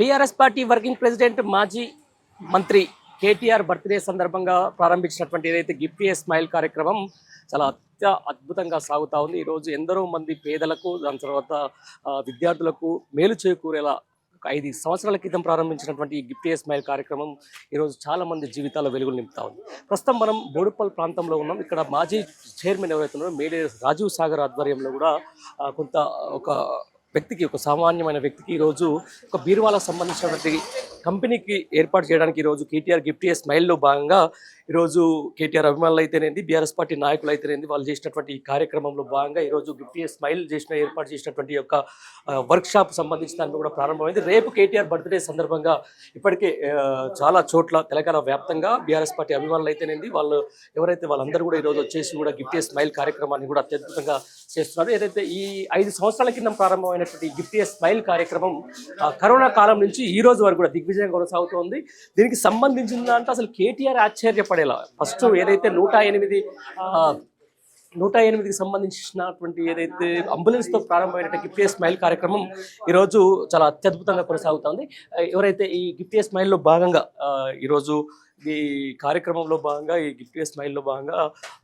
BRS party working president మాజీ మంత్రి KTR birthday సందర్భంగా ప్రారంభించినటువంటి ఏదైతే గిఫ్ట్ ఏ స్మైల్ కార్యక్రమం చాలా అత్య అద్భుతంగా సాగుతూ ఉంది. ఈరోజు ఎందరో మంది పేదలకు దాని తర్వాత విద్యార్థులకు మేలు చేకూరేలా ఐదు సంవత్సరాల క్రితం ప్రారంభించినటువంటి ఈ గిఫ్ట్ ఏ స్మైల్ కార్యక్రమం ఈరోజు చాలా మంది జీవితాల వెలుగులు నింపుతా ఉంది. ప్రస్తుతం మనం బోడుపల్ ప్రాంతంలో ఉన్నాం. ఇక్కడ మాజీ చైర్మన్ ఎవరైతే ఉన్నారో మేడే రాజీవ్ సాగర్ ఆధ్వర్యంలో కూడా కొంత ఒక వ్యక్తికి ఒక సామాన్యమైన వ్యక్తికి ఈరోజు ఒక బీరువాలకు సంబంధించినటువంటి కంపెనీకి ఏర్పాటు చేయడానికి ఈరోజు కేటీఆర్ గిఫ్ట్ ఏ స్మైల్లో భాగంగా ఈరోజు కేటీఆర్ అభిమానులు అయితేనేది బీఆర్ఎస్ పార్టీ నాయకులు అయితేనేది వాళ్ళు చేసినటువంటి ఈ కార్యక్రమంలో భాగంగా ఈరోజు గిఫ్ట్ ఏ స్మైల్ చేసిన ఏర్పాటు చేసినటువంటి యొక్క వర్క్ షాప్ సంబంధించిన దానికి కూడా ప్రారంభమైంది. రేపు కేటీఆర్ బర్త్డే సందర్భంగా ఇప్పటికే చాలా చోట్ల తెలంగాణ వ్యాప్తంగా బీఆర్ఎస్ పార్టీ అభిమానులు అయితేనేది వాళ్ళు ఎవరైతే వాళ్ళందరూ కూడా ఈరోజు వచ్చేసి కూడా గిఫ్ట్ ఏ స్మైల్ కార్యక్రమాన్ని కూడా అత్యద్భుతంగా చేస్తున్నారు. ఏదైతే ఈ ఐదు సంవత్సరాల కింద ప్రారంభమైన అనేటువంటి గిఫ్ట్ ఏ స్మైల్ కార్యక్రమం కరోనా కాలం నుంచి ఈ రోజు వరకు కూడా దిగ్విజయం కొనసాగుతోంది. దీనికి సంబంధించిన దాంట్లో అసలు కేటీఆర్ ఆశ్చర్యపడేలా ఫస్ట్ ఏదైతే నూట ఎనిమిది నూట ఎనిమిదికి సంబంధించినటువంటి ఏదైతే అంబులెన్స్తో ప్రారంభమైన గిఫ్ట్ ఏ స్మైల్ కార్యక్రమం ఈరోజు చాలా అత్యద్భుతంగా కొనసాగుతుంది. ఎవరైతే ఈ గిఫ్ట్ ఏ స్మైల్లో భాగంగా ఈరోజు ఈ కార్యక్రమంలో భాగంగా ఈ గిఫ్ట్ స్మైల్లో భాగంగా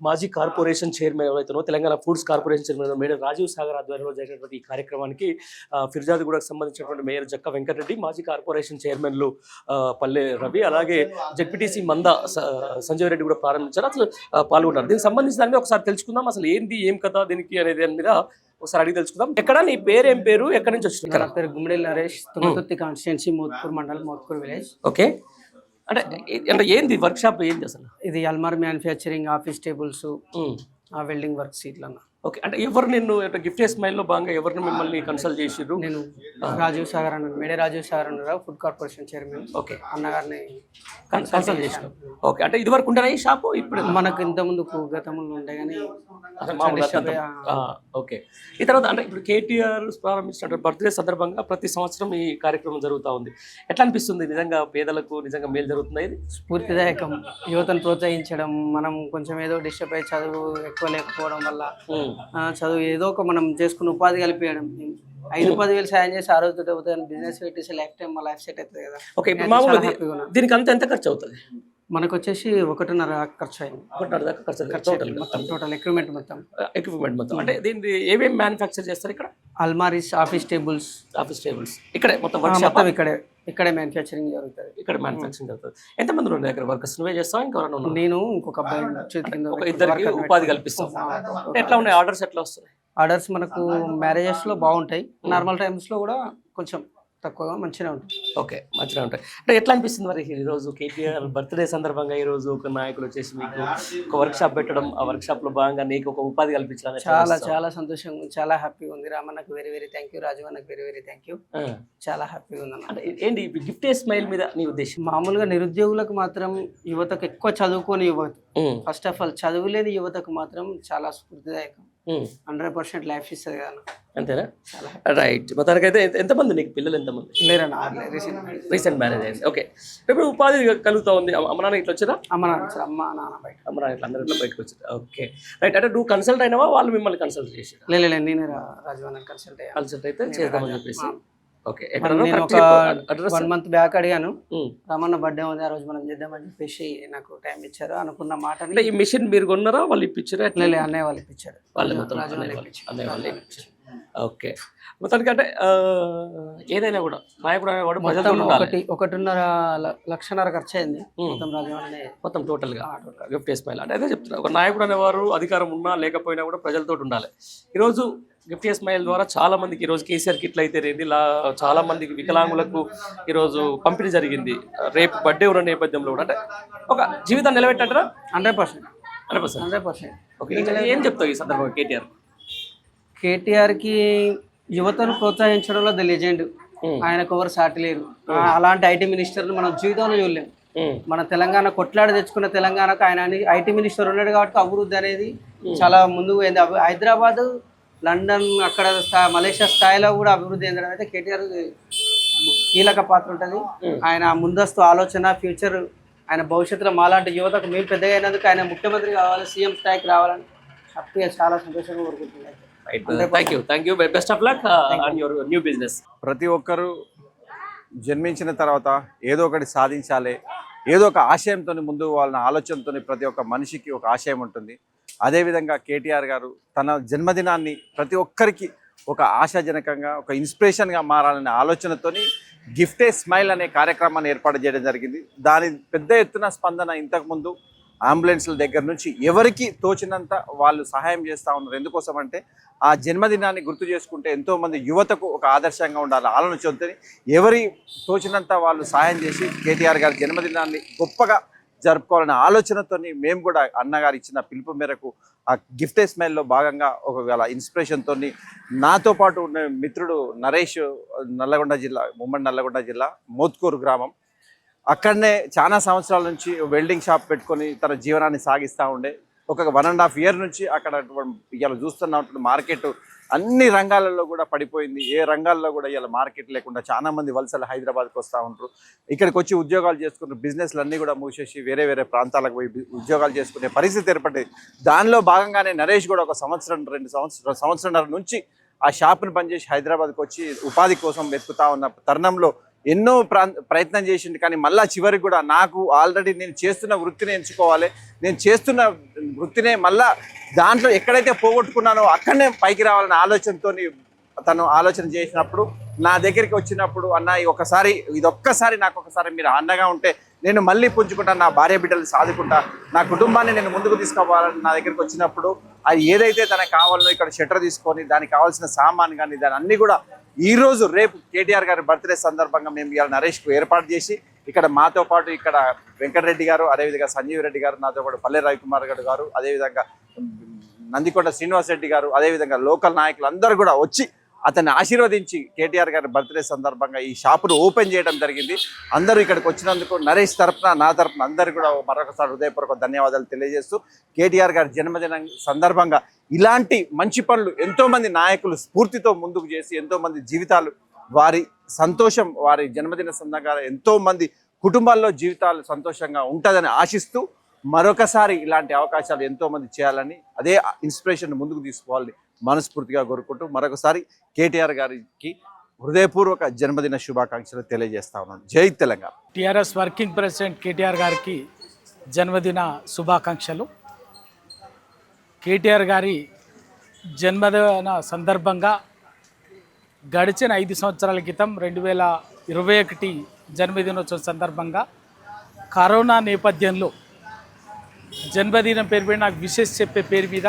మాజీ కార్పొరేషన్ చైర్మన్ ఎవరైతే Telangana foods corporation chairman madam Rajiv Sagar ఆధ్వర్యంలో జరిగినటువంటి ఈ కార్యక్రమానికి ఫిర్జాదిగూడకు సంబంధించినటువంటి మేయర్ జక్క వెంకటరెడ్డి మాజీ కార్పొరేషన్ చైర్మన్లు పల్లె రవి అలాగే జడ్పీటీసీ మంద సంజయ్ రెడ్డి కూడా ప్రారంభించారు. అసలు పాల్గొన్నారు. దీనికి సంబంధించిన దాన్ని ఒకసారి తెలుసుకుందాం. అసలు ఏంది ఏం కథ దీనికి అనేది దాని మీద ఒకసారి అడిగి తెలుసుకుందాం. ఎక్కడ? నీ పేరు ఏం పేరు? ఎక్కడి నుంచి వచ్చింది నా పేరు Gummadi Naresh Tungaturthi constituency Motkur mandal Motkur village. Okay. అంటే అంటే ఏంది వర్క్ షాప్ ఏంది అసలు ఇది అల్మార్ manufacturing office tables um. Welding work సీట్లన్న okay అంటే ఎవరు నిన్ను గిఫ్ట్ స్మైల్లో భాగంగా ఎవరిని మిమ్మల్ని కన్సల్ట్ చేసిర్రు? నేను రాజీవ్ సాగర్ అన్న మేడే రాజీవ్ సాగర్ అన్నారు ఫుడ్ కార్పొరేషన్ చైర్మన్ ఓకే. అన్నగారిని కన్సల్ట్ చేసిన ఓకే అంటే ఇది వరకు ఉండేనా ఈ షాపు ఇప్పుడు మనకు ఇంత ముందుకు గతంలో ఉండే కానీ ఓకే. ఈ తర్వాత అంటే ఇప్పుడు కేటీఆర్ ప్రారంభించిన బర్త్డే సందర్భంగా ప్రతి సంవత్సరం ఈ కార్యక్రమం జరుగుతూ ఉంది. ఎట్లా అనిపిస్తుంది? నిజంగా పేదలకు నిజంగా మేలు జరుగుతుందా ఇది? స్ఫూర్తిదాయకం. యువతను ప్రోత్సహించడం మనం కొంచెం ఏదో డిస్టర్బ్ అయ్యి చదువు ఎక్కువ లేకపోవడం వల్ల చదువు ఏదో ఒక మనం చేసుకున్న ఉపాధి కలిపేయడం. ఐదు పదివేలు సాయం చేసి ఆ అవుతుంది బిజినెస్ పెట్టేసి లైఫ్ టైం మా లైఫ్ సెట్ అవుతుంది కదా. ఓకే. దీనికి అంత ఎంత ఖర్చు అవుతుంది? మనకు వచ్చేసి ఒకటిన్నర ఖర్చు అయింది. ఒకటిన్నర దాకా ఖర్చు అవుతుంది టోటల్ మొత్తం. టోటల్ ఎక్విప్మెంట్ మొత్తం. ఎక్విప్మెంట్ మొత్తం. అంటే దీన్ని ఏమేమి మ్యానుఫ్యాక్చర్ చేస్తారు ఇక్కడ? అల్మారీస్ ఆఫీస్ టేబుల్స్ ఆఫీస్ టేబుల్స్ ఇక్కడే మొత్తం మొత్తం ఇక్కడే. ఇక్కడే మ్యానుఫ్యాక్చరింగ్ జరుగుతుంది. ఇక్కడ మ్యానుఫ్యాక్చరింగ్ జరుగుతుంది. ఎంతమంది ఉన్నారు దగ్గర? వర్కర్స్ నువ్వే చేస్తావా? ఇంకెవరైనా ఉన్నారు? నేను ఇంకొక అబ్బాయి ఇద్దరికి ఉపాధి కల్పిస్తాం. ఎట్లా ఉన్నాయి? ఆర్డర్స్ ఎట్లా వస్తున్నాయి? ఆర్డర్స్ మనకు మ్యారేజెస్లో బాగుంటాయి. నార్మల్ టైమ్స్లో కూడా కొంచెం తక్కువగా మంచిగా ఉంటుంది ఓకే మంచిగా ఉంటాయి. అంటే ఎట్లా అనిపిస్తుంది మరి ఈరోజు కేటీఆర్ బర్త్డే సందర్భంగా ఈరోజు ఒక నాయకులు వచ్చేసి మీకు ఒక వర్క్ షాప్ పెట్టడం ఆ వర్క్ షాప్లో భాగంగా నీకు ఒక ఉపాధి కల్పించడం ఎట్లా చాలా? చాలా సంతోషంగా ఉంది. చాలా హ్యాపీగా ఉంది. రామన్నకు very very thank you Raju అన్నకు వెరీ వెరీ థ్యాంక్ యూ. చాలా హ్యాపీగా ఉంది అంటే ఏంటి గిఫ్ట్ స్మైల్ మీద నీ ఉద్దేశం? మామూలుగా నిరుద్యోగులకు మాత్రం యువతకు ఎక్కువ చదువుకొని యువత. ఫస్ట్ ఆఫ్ ఆల్ చదువులేని యువతకు మాత్రం చాలా స్ఫూర్తిదాయకం. హండ్రెడ్ పర్సెంట్ లైఫ్ ఇస్తుంది కదా. అంతేనా? రైట్. మొత్తానికైతే ఎంత- ఎంతమంది నీకు పిల్లలు ఎంతమంది రీసెంట్ రీసెంట్ మ్యారేజ్ అయింది. ఓకే. ఇప్పుడు ఉపాధి కలుగుతా ఉంది అమ్మ నాన్న ఇట్లా వచ్చారా? అమ్మ నాన్న అమ్మ నాన్న బయట. అమ్మ నాన్న ఇట్లా అందరూ ఇట్లా బయటకు వచ్చారు. ఓకే. రైట్. అంటే నువ్వు కన్సల్ట్ అయినావా? వాళ్ళు మిమ్మల్ని కన్సల్ట్ చేసారు లే లే, లే, నేనే రా- రాజు అన్న కన్సల్ట్ కన్సల్ట్ అయితే చేద్దామని చెప్పేసి. వన్ మంత్ బ్యాక్ అడిగాను. రమణ బర్త్డే ఉంది ఆ రోజు మనం చేద్దామని చెప్పేసి నాకు టైం ఇచ్చారు. అనుకున్న అంటే ఈ మిషన్ మీరు కొన్నారా? వాళ్ళు ఇప్పించారా? ఎట్లా లే, లే, అన్నయ్య వాళ్ళు ఇప్పించారు. వాళ్ళే ఓకే. మొత్తానికి అంటే ఏదైనా కూడా నాయకుడు అనేవాడు ఒకటి ఒకటిన్నర లక్షన్నర ఖర్చు అయింది. మొత్తం రాజు అనే మొత్తం టోటల్గా గిఫ్ట్ స్మైల్ అంటే అదే చెప్తున్నా ఒక నాయకుడు అనేవారు అధికారం ఉన్నా లేకపోయినా కూడా ప్రజలతో ఉండాలి. ఈరోజు గిఫ్ట్ స్మైల్ ద్వారా చాలా మందికి ఈరోజు కేసీఆర్ కిట్లు అయితే రేది ఇలా చాలా మందికి వికలాంగులకు ఈరోజు పంపిణీ జరిగింది. రేపు బర్త్డే ఉన్న నేపథ్యంలో కూడా అంటే ఒక జీవితాన్ని నిలబెట్టంటారా? Hundred percent. Hundred percent. Hundred percent. Okay ఇంకా ఏం చెప్తావు ఈ సందర్భంగా కేటీఆర్? కేటీఆర్కి యువతను ప్రోత్సహించడంలో ద లెజెండ్. ఆయనకు ఎవరు సాటి లేరు. అలాంటి ఐటీ మినిస్టర్ని మనం జీవితంలో చూడలేము మన తెలంగాణ కొట్లాడి తెచ్చుకున్న తెలంగాణకు ఆయన ఐటీ మినిస్టర్ ఉన్నాడు కాబట్టి అభివృద్ధి అనేది చాలా ముందుకు పోయింది. హైదరాబాద్ లండన్ అక్కడ మలేషియా స్థాయిలో కూడా అభివృద్ధి చెందడం అయితే కేటీఆర్ కీలక పాత్ర ఉంటుంది. ఆయన ముందస్తు ఆలోచన ఫ్యూచర్ ఆయన భవిష్యత్తులో మాలాంటి యువతకు మేము పెద్దగా అయినందుకు ఆయన ముఖ్యమంత్రి కావాలి సీఎం స్థాయికి రావాలని హ్యాపీగా చాలా సంతోషంగా కోరుకుంటున్నాను. Thank you thank you best of luck on your new business ప్రతి ఒక్కరూ జన్మించిన తర్వాత ఏదో ఒకటి సాధించాలి. ఏదో ఒక ఆశయంతో ముందు వాళ్ళ ఆలోచనతో ప్రతి ఒక్క మనిషికి ఒక ఆశయం ఉంటుంది. అదేవిధంగా కేటీఆర్ గారు తన జన్మదినాన్ని ప్రతి ఒక్కరికి ఒక ఆశాజనకంగా ఒక ఇన్స్పిరేషన్గా మారాలనే ఆలోచనతోని గిఫ్టే స్మైల్ అనే కార్యక్రమాన్ని ఏర్పాటు చేయడం జరిగింది. దాని పెద్ద ఎత్తున స్పందన ఇంతకుముందు అంబులెన్స్ల దగ్గర నుంచి ఎవరికి తోచినంత వాళ్ళు సహాయం చేస్తూ ఉన్నారు. ఎందుకోసం అంటే ఆ జన్మదినాన్ని గుర్తు చేసుకుంటే ఎంతోమంది యువతకు ఒక ఆదర్శంగా ఉండాలి ఆలోచనతో ఎవరి తోచినంత వాళ్ళు సహాయం చేసి కేటీఆర్ గారి జన్మదినాన్ని గొప్పగా జరుపుకోవాలనే ఆలోచనతోని మేము కూడా అన్నగారు ఇచ్చిన పిలుపు మేరకు ఆ గిఫ్ట్ స్మైల్లో భాగంగా ఒకవేళ ఇన్స్పిరేషన్తో నాతో పాటు ఉన్న మిత్రుడు నరేష్ నల్లగొండ జిల్లా ముమ్మడి నల్లగొండ జిల్లా మోత్కూరు గ్రామం. అక్కడనే చాలా సంవత్సరాల నుంచి వెల్డింగ్ షాప్ పెట్టుకొని తన జీవనాన్ని సాగిస్తూ ఉండే. ఒక వన్ అండ్ హాఫ్ ఇయర్ నుంచి అక్కడ ఇవాళ చూస్తున్నటువంటి మార్కెట్ అన్ని రంగాలలో కూడా పడిపోయింది. ఏ రంగాల్లో కూడా ఇవాళ మార్కెట్ లేకుండా చాలా మంది వలసలు హైదరాబాద్కి వస్తూ ఉంటారు ఇక్కడికి వచ్చి ఉద్యోగాలు చేసుకున్న బిజినెస్లు అన్నీ కూడా మూసేసి వేరే వేరే ప్రాంతాలకు పోయి ఉద్యోగాలు చేసుకునే పరిస్థితి ఏర్పడింది దానిలో భాగంగానే నరేష్ కూడా ఒక సంవత్సరం రెండు సంవత్సరం సంవత్సరంన్నర నుంచి ఆ షాప్ని పనిచేసి హైదరాబాద్కి వచ్చి ఉపాధి కోసం వెతుకుతా ఉన్న తరుణంలో ఎన్నో ప్రాం ప్రయత్నం చేసిండు కానీ మళ్ళీ చివరికి కూడా నాకు ఆల్రెడీ నేను చేస్తున్న వృత్తిని ఎంచుకోవాలి. నేను చేస్తున్న వృత్తినే మళ్ళా దాంట్లో ఎక్కడైతే పోగొట్టుకున్నానో అక్కడనే పైకి రావాలనే ఆలోచనతో తను ఆలోచన చేసినప్పుడు నా దగ్గరికి వచ్చినప్పుడు అన్న ఈ ఒకసారి ఇది ఒక్కసారి నాకు ఒకసారి మీరు అండగా ఉంటే నేను మళ్ళీ పుంజుకుంటాను నా భార్య బిడ్డలు సాదుకుంటా నా కుటుంబాన్ని నేను ముందుకు తీసుకోవాలని నా దగ్గరికి వచ్చినప్పుడు అది ఏదైతే తనకు కావాలో ఇక్కడ షట్టర్ తీసుకొని దానికి కావాల్సిన సామాన్ కానీ దాని అన్నీ కూడా ఈ రోజు రేపు కేటీఆర్ గారి బర్త్డే సందర్భంగా మేము ఇవాళ నరేష్కు ఏర్పాటు చేసి ఇక్కడ మాతో పాటు ఇక్కడ వెంకటరెడ్డి గారు అదేవిధంగా సంజీవ్ రెడ్డి గారు నాతో పాటు పల్లె రవికుమార్ గారు గారు అదేవిధంగా నందికొండ శ్రీనివాస్ రెడ్డి గారు అదేవిధంగా లోకల్ నాయకులు అందరూ కూడా వచ్చి అతన్ని ఆశీర్వదించి కేటీఆర్ గారి బర్త్డే సందర్భంగా ఈ షాపును ఓపెన్ చేయడం జరిగింది. అందరూ ఇక్కడికి వచ్చినందుకు నరేష్ తరఫున నా తరపున అందరూ కూడా మరొకసారి హృదయపూర్వక ధన్యవాదాలు తెలియజేస్తూ కేటీఆర్ గారి జన్మదినం సందర్భంగా ఇలాంటి మంచి పనులు ఎంతోమంది నాయకులు స్ఫూర్తితో ముందుకు చేసి ఎంతోమంది జీవితాలు వారి సంతోషం వారి జన్మదిన సందర్భంగా ఎంతోమంది కుటుంబాల్లో జీవితాలు సంతోషంగా ఉంటుందని ఆశిస్తూ మరొకసారి ఇలాంటి అవకాశాలు ఎంతోమంది చేయాలని అదే ఇన్స్పిరేషన్ ముందుకు తీసుకోవాలని మనస్ఫూర్తిగా కోరుకుంటూ మరొకసారి కేటీఆర్ గారికి హృదయపూర్వక జన్మదిన శుభాకాంక్షలు తెలియజేస్తా ఉన్నాను. జై Telangana. TRS working president KTR గారికి జన్మదిన శుభాకాంక్షలు. కేటీఆర్ గారి జన్మదిన సందర్భంగా గడిచిన ఐదు సంవత్సరాల క్రితం రెండు వేల ఇరవై ఒకటి జన్మదినోత్సవం సందర్భంగా కరోనా నేపథ్యంలో జన్మదినం పేరు మీద నాకు విశేష చెప్పే పేరు మీద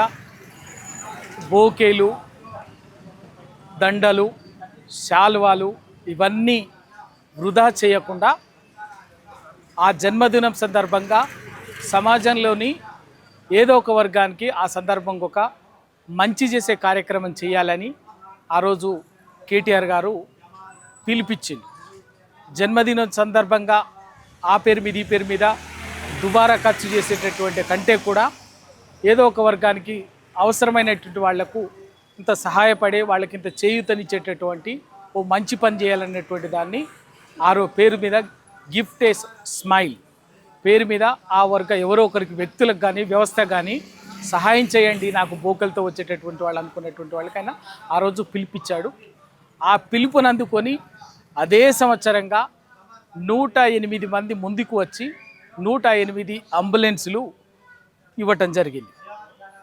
బోకేలు దండలు శాల్వాలు ఇవన్నీ వృధా చేయకుండా ఆ జన్మదినం సందర్భంగా సమాజంలోని ఏదో ఒక వర్గానికి ఆ సందర్భం ఒక మంచి చేసే కార్యక్రమం చేయాలని ఆ రోజు కేటీఆర్ గారు పిలిపించింది. జన్మదినం సందర్భంగా ఆ పేరు మీద ఈ పేరు మీద దుబారా ఖర్చు చేసేటటువంటి కంటే కూడా ఏదో ఒక వర్గానికి అవసరమైనటువంటి వాళ్ళకు ఇంత సహాయపడే వాళ్ళకి ఇంత చేయూతనిచ్చేటటువంటి ఓ మంచి పని చేయాలనేటువంటి దాన్ని ఆరో పేరు మీద గిఫ్ట్ ఏ స్మైల్. పేరు మీద ఆ వర్గ ఎవరో ఒకరికి వ్యక్తులకు కానీ వ్యవస్థ కానీ సహాయం చేయండి నాకు బోకలతో వచ్చేటటువంటి వాళ్ళు అనుకున్నటువంటి వాళ్ళకైనా ఆ రోజు పిలిపించాడు ఆ పిలుపుని అందుకొని అదే సంవత్సరంగా నూట ఎనిమిది మంది ముందుకు వచ్చి నూట ఎనిమిది అంబులెన్సులు ఇవ్వటం జరిగింది.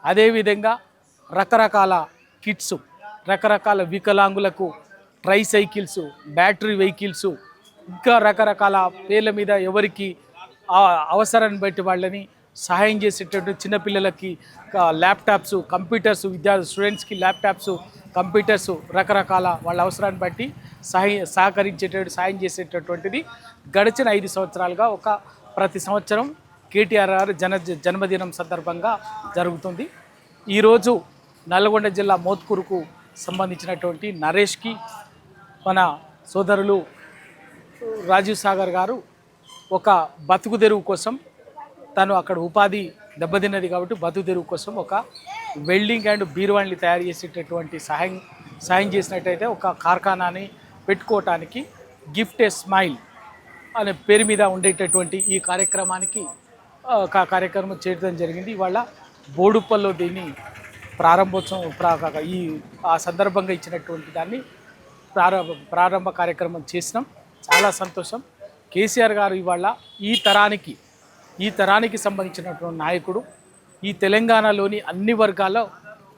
అదేవిధంగా రకరకాల కిట్స్ రకరకాల వికలాంగులకు ట్రై సైకిల్స్ బ్యాటరీ వెహికల్స్ ఇంకా రకరకాల పేర్ల మీద ఎవరికి అవసరాన్ని బట్టి వాళ్ళని సహాయం చేసేటట్టు చిన్నపిల్లలకి ల్యాప్టాప్స్ కంప్యూటర్స్ విద్యార్థి స్టూడెంట్స్కి ల్యాప్టాప్స్ కంప్యూటర్స్ రకరకాల వాళ్ళ అవసరాన్ని బట్టి సహాయ సహకరించేటట్టు సాయం చేసేటటువంటిది గడిచిన ఐదు సంవత్సరాలుగా ఒక ప్రతి సంవత్సరం కేటీఆర్ గారు జన జన్మదినం సందర్భంగా జరుగుతుంది. ఈరోజు నల్గొండ జిల్లా మోత్కూరుకు సంబంధించినటువంటి నరేష్కి మన సోదరులు రాజీవ్ సాగర్ గారు ఒక బతుకు తెరువు కోసం తను అక్కడ ఉపాధి దెబ్బతిన్నది కాబట్టి బతుకు తెరువు కోసం ఒక వెల్డింగ్ అండ్ బీరువాణిని తయారు చేసేటటువంటి సహాయం సాయం చేసినట్టయితే ఒక కార్ఖానాని పెట్టుకోవటానికి గిఫ్ట్ ఏ స్మైల్ అనే పేరు మీద ఉండేటటువంటి ఈ కార్యక్రమానికి కార్యక్రమం చేయడం జరిగింది. ఇవాళ బోడుప్పల్లో దీన్ని ప్రారంభోత్సవం ప్రా- ఈ ఆ సందర్భంగా ఇచ్చినటువంటి దాన్ని ప్రారంభ ప్రారంభ కార్యక్రమం చేసినాం. చాలా సంతోషం. కేసీఆర్ గారు ఇవాళ ఈ తరానికి ఈ తరానికి సంబంధించినటువంటి నాయకుడు ఈ తెలంగాణలోని అన్ని వర్గాల్లో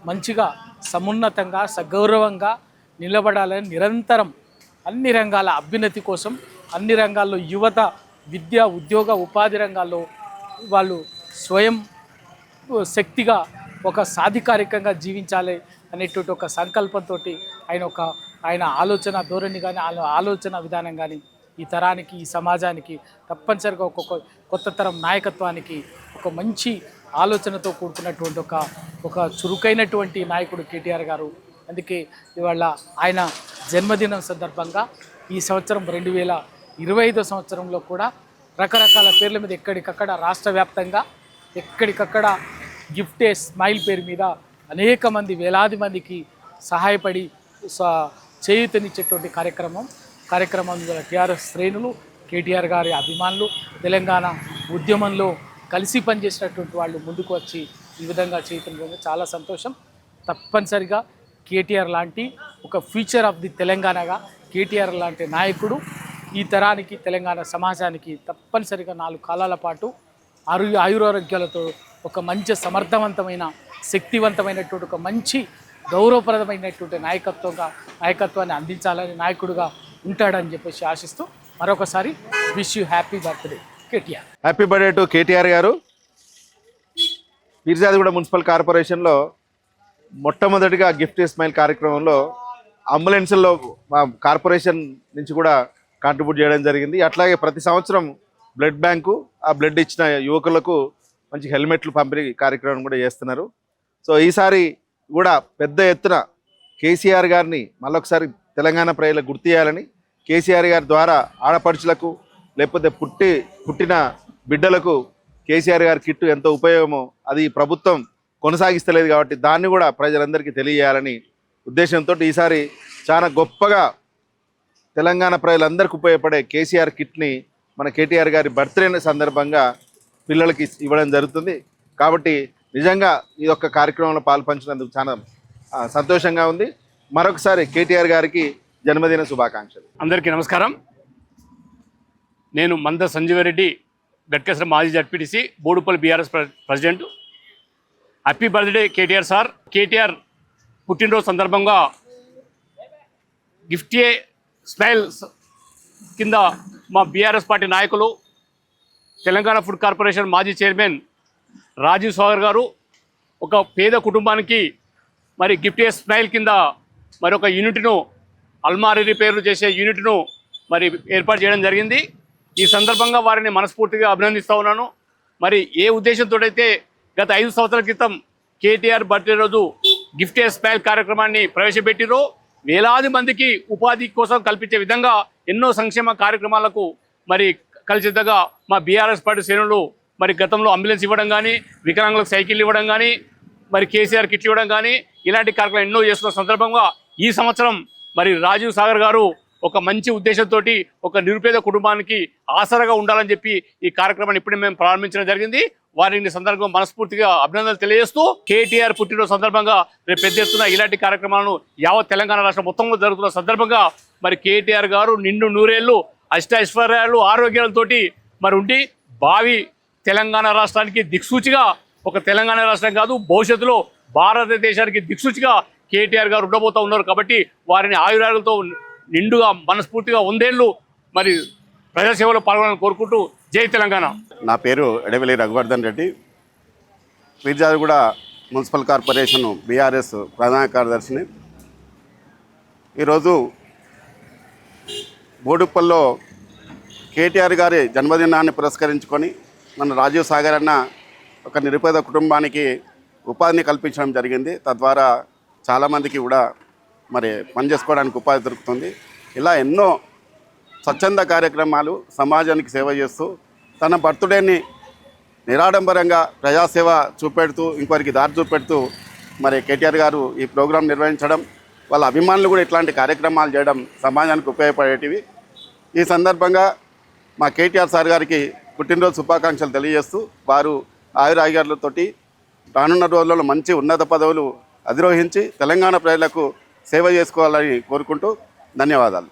మంచిగా సమున్నతంగా సగౌరవంగా నిలబడాలని నిరంతరం అన్ని రంగాల అభ్యున్నతి కోసం అన్ని రంగాల్లో యువత విద్య ఉద్యోగ ఉపాధి రంగాల్లో వాళ్ళు స్వయం శక్తిగా ఒక సాధికారికంగా జీవించాలి అనేటువంటి ఒక సంకల్పంతో ఆయన ఒక ఆయన ఆలోచన ధోరణి కానీ ఆలో- ఆలోచన విధానం కానీ ఈ తరానికి ఈ సమాజానికి తప్పనిసరిగా ఒక్కొక్క కొత్త తరం నాయకత్వానికి ఒక మంచి ఆలోచనతో కూడుకున్నటువంటి ఒక ఒక చురుకైనటువంటి నాయకుడు కేటీఆర్ గారు. అందుకే ఇవాళ ఆయన జన్మదినం సందర్భంగా ఈ సంవత్సరం రెండు వేల ఇరవై ఐదో సంవత్సరంలో కూడా రకరకాల పేర్ల మీద ఎక్కడికక్కడ రాష్ట్ర వ్యాప్తంగా ఎక్కడికక్కడ గిఫ్టే స్మైల్ పేరు మీద అనేక మంది వేలాది మందికి సహాయపడి స- చేయూతనిచ్చేటువంటి కార్యక్రమం. కార్యక్రమం టీఆర్ఎస్ శ్రేణులు కేటీఆర్ గారి అభిమానులు తెలంగాణ ఉద్యమంలో కలిసి పనిచేసినటువంటి వాళ్ళు ముందుకు వచ్చి ఈ విధంగా చేయటం చాలా సంతోషం. తప్పనిసరిగా కేటీఆర్ లాంటి ఒక ఫ్యూచర్ ఆఫ్ ది తెలంగాణగా కేటీఆర్ లాంటి నాయకుడు ఈ తరానికి తెలంగాణ సమాజానికి తప్పనిసరిగా నాలుగు కాలాల పాటు ఆరు ఆయురారోగ్యాలతో ఒక మంచి సమర్థవంతమైన శక్తివంతమైనటువంటి ఒక మంచి గౌరవప్రదమైనటువంటి నాయకత్వంగా నాయకత్వాన్ని అందించాలని నాయకుడిగా ఉంటాడని చెప్పేసి ఆశిస్తూ మరొకసారి wish you happy birthday KTR. Happy birthday to KTR garu. Peerzadiguda municipal కార్పొరేషన్లో మొట్టమొదటిగా గిఫ్ట్ స్మైల్ కార్యక్రమంలో అంబులెన్స్లో మా కార్పొరేషన్ నుంచి కూడా కాంట్రిబ్యూట్ చేయడం జరిగింది. అట్లాగే ప్రతి సంవత్సరం బ్లడ్ బ్యాంకు ఆ బ్లడ్ ఇచ్చిన యువకులకు మంచి హెల్మెట్లు పంపిణీ కార్యక్రమం కూడా చేస్తున్నారు. సో ఈసారి కూడా పెద్ద ఎత్తున కేసీఆర్ గారిని మళ్ళొకసారి తెలంగాణ ప్రజలకు గుర్తు చేయాలని కేసీఆర్ గారి ద్వారా ఆడపడుచులకు లేకపోతే పుట్టి పుట్టిన బిడ్డలకు కేసీఆర్ గారి కిట్టు ఎంతో ఉపయోగమో అది ప్రభుత్వం కొనసాగిస్తలేదు కాబట్టి దాన్ని కూడా ప్రజలందరికీ తెలియజేయాలని ఉద్దేశంతో ఈసారి చాలా గొప్పగా తెలంగాణ ప్రజలందరికీ ఉపయోగపడే కేసీఆర్ కిట్ని మన కేటీఆర్ గారి బర్త్డే సందర్భంగా పిల్లలకి ఇవ్వడం జరుగుతుంది. కాబట్టి నిజంగా ఈ యొక్క కార్యక్రమంలో పాల్పంచినందుకు చాలా సంతోషంగా ఉంది. మరొకసారి కేటీఆర్ గారికి జన్మదిన శుభాకాంక్షలు. అందరికీ నమస్కారం. నేను మంద సంజీవరెడ్డి గట్కేశ్వర మాజీ ZPTC Boduppalli BRS president. Happy birthday KTR sir. KTR పుట్టినరోజు సందర్భంగా గిఫ్టే స్మైల్ కింద మా బీఆర్ఎస్ పార్టీ నాయకులు తెలంగాణ ఫుడ్ కార్పొరేషన్ మాజీ చైర్మన్ రాజీవ్ సాగర్ గారు ఒక పేద కుటుంబానికి మరి గిఫ్ట్ ఏ స్మైల్ కింద మరి ఒక యూనిట్ను అల్మారీ రిపేర్లు చేసే యూనిట్ను మరి ఏర్పాటు చేయడం జరిగింది. ఈ సందర్భంగా వారిని మనస్ఫూర్తిగా అభినందిస్తూ ఉన్నాను. మరి ఏ ఉద్దేశంతో అయితే గత ఐదు సంవత్సరాల క్రితం కేటీఆర్ బర్త్డే రోజు గిఫ్ట్ ఏ స్మైల్ కార్యక్రమాన్ని ప్రవేశపెట్టిరో వేలాది మందికి ఉపాధి కోసం కల్పించే విధంగా ఎన్నో సంక్షేమ కార్యక్రమాలకు మరి కలిసిద్దగా మా బీఆర్ఎస్ పార్టీ శ్రేణులు మరి గతంలో అంబులెన్స్ ఇవ్వడం కానీ వికలాంగులకు సైకిల్ ఇవ్వడం కానీ మరి కేసీఆర్ కిట్లు ఇవ్వడం కానీ ఇలాంటి కార్యక్రమాలు ఎన్నో చేస్తున్న సందర్భంగా ఈ సంవత్సరం మరి రాజీవ్ సాగర్ గారు ఒక మంచి ఉద్దేశంతో ఒక నిరుపేద కుటుంబానికి ఆసరాగా ఉండాలని చెప్పి ఈ కార్యక్రమాన్ని ఇప్పుడే మేము ప్రారంభించడం జరిగింది. వారిని సందర్భంగా మనస్ఫూర్తిగా అభినందనలు తెలియజేస్తూ కేటీఆర్ పుట్టినరోజు సందర్భంగా రేపు పెద్ద ఎత్తున ఇలాంటి కార్యక్రమాలను యావత్ తెలంగాణ రాష్ట్రం మొత్తంలో జరుగుతున్న సందర్భంగా మరి కేటీఆర్ గారు నిండు నూరేళ్ళు అష్టైశ్వర్యాలు ఆరోగ్యాలతోటి మరి ఉండి భావి తెలంగాణ రాష్ట్రానికి దిక్సూచిగా ఒక తెలంగాణ రాష్ట్రం కాదు భవిష్యత్తులో భారతదేశానికి దిక్సూచిగా కేటీఆర్ గారు ఉండబోతూ ఉన్నారు కాబట్టి వారిని ఆయురాలతో నిండుగా మనస్ఫూర్తిగా వందేళ్ళు మరి ప్రజాసేవలో పాల్గొనాలని కోరుకుంటూ జై తెలంగాణ. నా పేరు Edaveli Raghuvardhan Reddy. Peerzadiguda municipal corporation BRS ప్రధాన కార్యదర్శిని. ఈరోజు బోడుప్పల్లో కేటీఆర్ గారి జన్మదినాన్ని పురస్కరించుకొని మన రాజీవ్ సాగర్ అన్న ఒక నిరుపేద కుటుంబానికి ఉపాధిని కల్పించడం జరిగింది. తద్వారా చాలామందికి కూడా మరి పనిచేసుకోవడానికి ఉపాధి దొరుకుతుంది. ఇలా ఎన్నో స్వచ్ఛంద కార్యక్రమాలు సమాజానికి సేవ చేస్తూ తన బర్త్డేని నిరాడంబరంగా ప్రజాసేవ చూపెడుతూ ఇంకొకరికి దారి చూపెడుతూ మరి కేటీఆర్ గారు ఈ ప్రోగ్రాం నిర్వహించడం వాళ్ళ అభిమానులు కూడా ఇట్లాంటి కార్యక్రమాలు చేయడం సమాజానికి ఉపయోగపడేటివి. ఈ సందర్భంగా మా కేటీఆర్ సార్ గారికి పుట్టినరోజు శుభాకాంక్షలు తెలియజేస్తూ వారు ఆయురాగ్యాలతోటి రానున్న రోజుల్లో మంచి ఉన్నత పదవులు అధిరోహించి తెలంగాణ ప్రజలకు సేవ చేసుకోవాలని కోరుకుంటూ ధన్యవాదాలు.